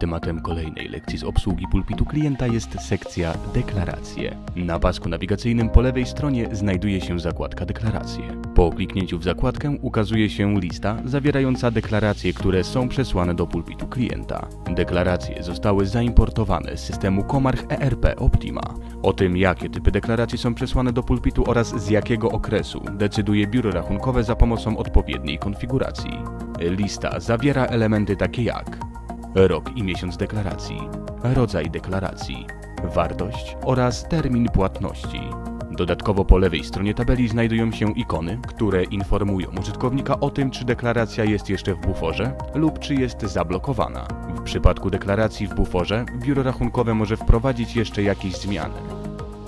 Tematem kolejnej lekcji z obsługi pulpitu klienta jest sekcja Deklaracje. Na pasku nawigacyjnym po lewej stronie znajduje się zakładka Deklaracje. Po kliknięciu w zakładkę ukazuje się lista zawierająca deklaracje, które są przesłane do pulpitu klienta. Deklaracje zostały zaimportowane z systemu Comarch ERP Optima. O tym, jakie typy deklaracji są przesłane do pulpitu oraz z jakiego okresu, decyduje biuro rachunkowe za pomocą odpowiedniej konfiguracji. Lista zawiera elementy takie jak rok i miesiąc deklaracji, rodzaj deklaracji, wartość oraz termin płatności. Dodatkowo po lewej stronie tabeli znajdują się ikony, które informują użytkownika o tym, czy deklaracja jest jeszcze w buforze lub czy jest zablokowana. W przypadku deklaracji w buforze, biuro rachunkowe może wprowadzić jeszcze jakieś zmiany.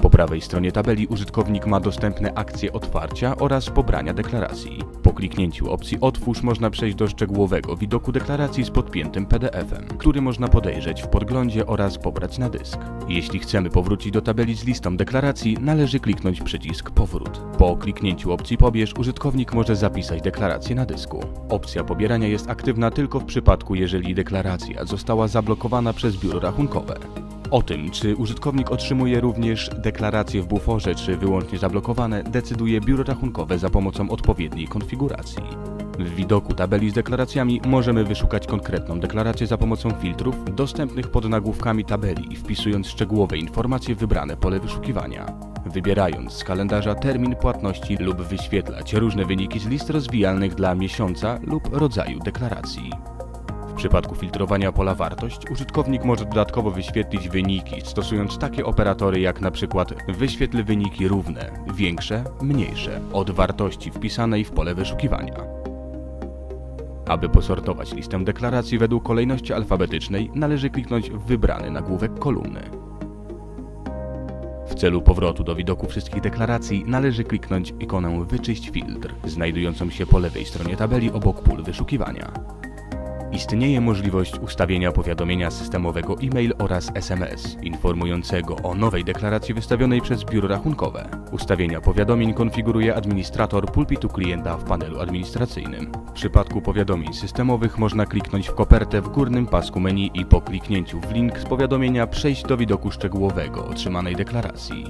Po prawej stronie tabeli użytkownik ma dostępne akcje otwarcia oraz pobrania deklaracji. Po kliknięciu opcji Otwórz można przejść do szczegółowego widoku deklaracji z podpiętym PDF-em, który można podejrzeć w podglądzie oraz pobrać na dysk. Jeśli chcemy powrócić do tabeli z listą deklaracji, należy kliknąć przycisk Powrót. Po kliknięciu opcji Pobierz użytkownik może zapisać deklarację na dysku. Opcja pobierania jest aktywna tylko w przypadku, jeżeli deklaracja została zablokowana przez biuro rachunkowe. O tym, czy użytkownik otrzymuje również deklaracje w buforze, czy wyłącznie zablokowane, decyduje biuro rachunkowe za pomocą odpowiedniej konfiguracji. W widoku tabeli z deklaracjami możemy wyszukać konkretną deklarację za pomocą filtrów dostępnych pod nagłówkami tabeli, wpisując szczegółowe informacje w wybrane pole wyszukiwania. Wybierając z kalendarza termin płatności lub wyświetlać różne wyniki z list rozwijalnych dla miesiąca lub rodzaju deklaracji. Przypadku filtrowania pola wartość, użytkownik może dodatkowo wyświetlić wyniki, stosując takie operatory jak przykład wyświetl wyniki równe, większe, mniejsze od wartości wpisanej w pole wyszukiwania. Aby posortować listę deklaracji według kolejności alfabetycznej, należy kliknąć w wybrany nagłówek kolumny. W celu powrotu do widoku wszystkich deklaracji należy kliknąć ikonę Wyczyść filtr, znajdującą się po lewej stronie tabeli obok pól wyszukiwania. Istnieje możliwość ustawienia powiadomienia systemowego e-mail oraz SMS informującego o nowej deklaracji wystawionej przez biuro rachunkowe. Ustawienia powiadomień konfiguruje administrator pulpitu klienta w panelu administracyjnym. W przypadku powiadomień systemowych można kliknąć w kopertę w górnym pasku menu i po kliknięciu w link z powiadomienia przejść do widoku szczegółowego otrzymanej deklaracji.